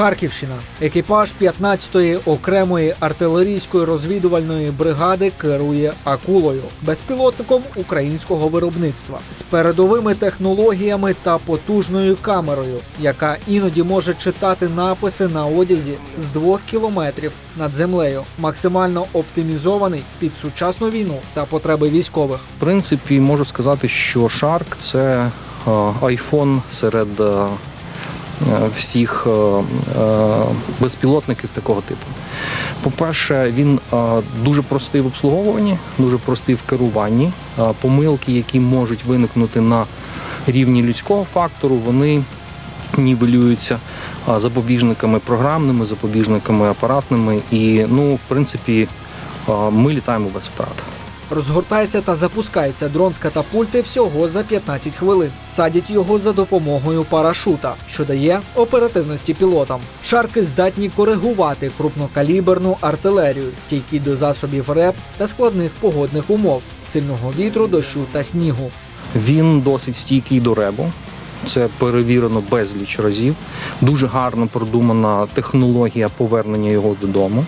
Харківщина. Екіпаж 15-ї окремої артилерійської розвідувальної бригади керує акулою, безпілотником українського виробництва з передовими технологіями та потужною камерою, яка іноді може читати написи на одязі з двох кілометрів над землею, максимально оптимізований під сучасну війну та потреби військових. В принципі, можу сказати, що Shark – це айфон серед е, е, всіх е, е, безпілотників такого типу. По-перше, він е, дуже простий в обслуговуванні, дуже простий в керуванні. Е, Помилки, які можуть виникнути на рівні людського фактору, вони нівелюються е, запобіжниками програмними, запобіжниками апаратними. І, ну, в принципі, е, ми літаємо без втрат. Розгортається та запускається дрон з катапульти всього за 15 хвилин. Садять його за допомогою парашута, що дає оперативності пілотам. Шарки здатні коригувати крупнокаліберну артилерію, стійкі до засобів РЕП та складних погодних умов, сильного вітру, дощу та снігу. Він досить стійкий до ребу. Це перевірено безліч разів. Дуже гарно продумана технологія повернення його додому.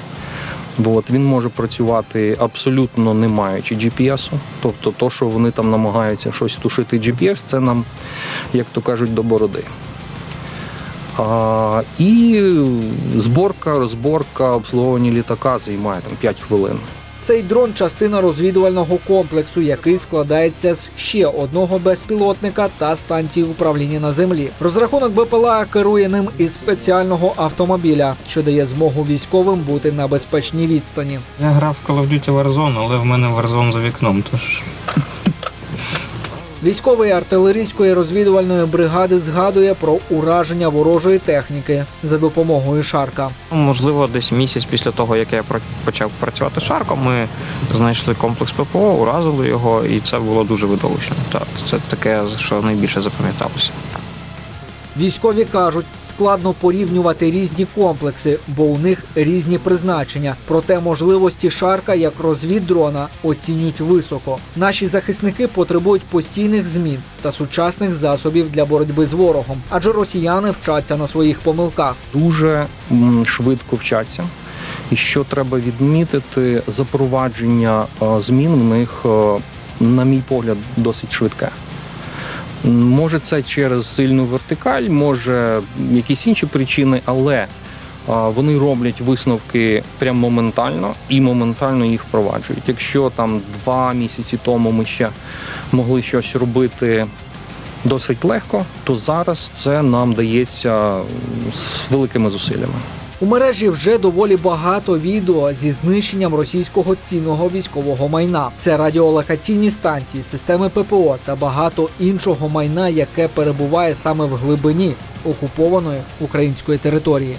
От, він може працювати абсолютно не маючи GPS. Тобто, то, що вони там намагаються щось тушити GPS, це нам, як то кажуть, до бороди. А, і зборка, розборка, обслуговування літака займає там 5 хвилин. Цей дрон частина розвідувального комплексу, який складається з ще одного безпілотника та станції управління на землі. Розрахунок БПЛА керує ним із спеціального автомобіля, що дає змогу військовим бути на безпечній відстані. Я грав в Call of Duty Warzone, але в мене Warzone за вікном, тож Військовий артилерійської розвідувальної бригади згадує про ураження ворожої техніки за допомогою шарка. можливо десь місяць після того, як я почав працювати шарком, ми знайшли комплекс ППО, уразили його, і це було дуже видовищно. Так, це таке, що найбільше запам'яталося. Військові кажуть, складно порівнювати різні комплекси, бо у них різні призначення. Проте можливості шарка як розвіддрона оцінюють високо. Наші захисники потребують постійних змін та сучасних засобів для боротьби з ворогом, адже росіяни вчаться на своїх помилках. дуже швидко вчаться. І що треба відмітити, запровадження е, змін в них, е, на мій погляд, досить швидке. Може, це через сильну вертикаль, може якісь інші причини, але вони роблять висновки прям моментально і моментально їх впроваджують. Якщо там два місяці тому ми ще могли щось робити досить легко, то зараз це нам дається з великими зусиллями. У мережі вже доволі багато відео зі знищенням російського цінного військового майна. Це радіолокаційні станції, системи ППО та багато іншого майна, яке перебуває саме в глибині окупованої української території.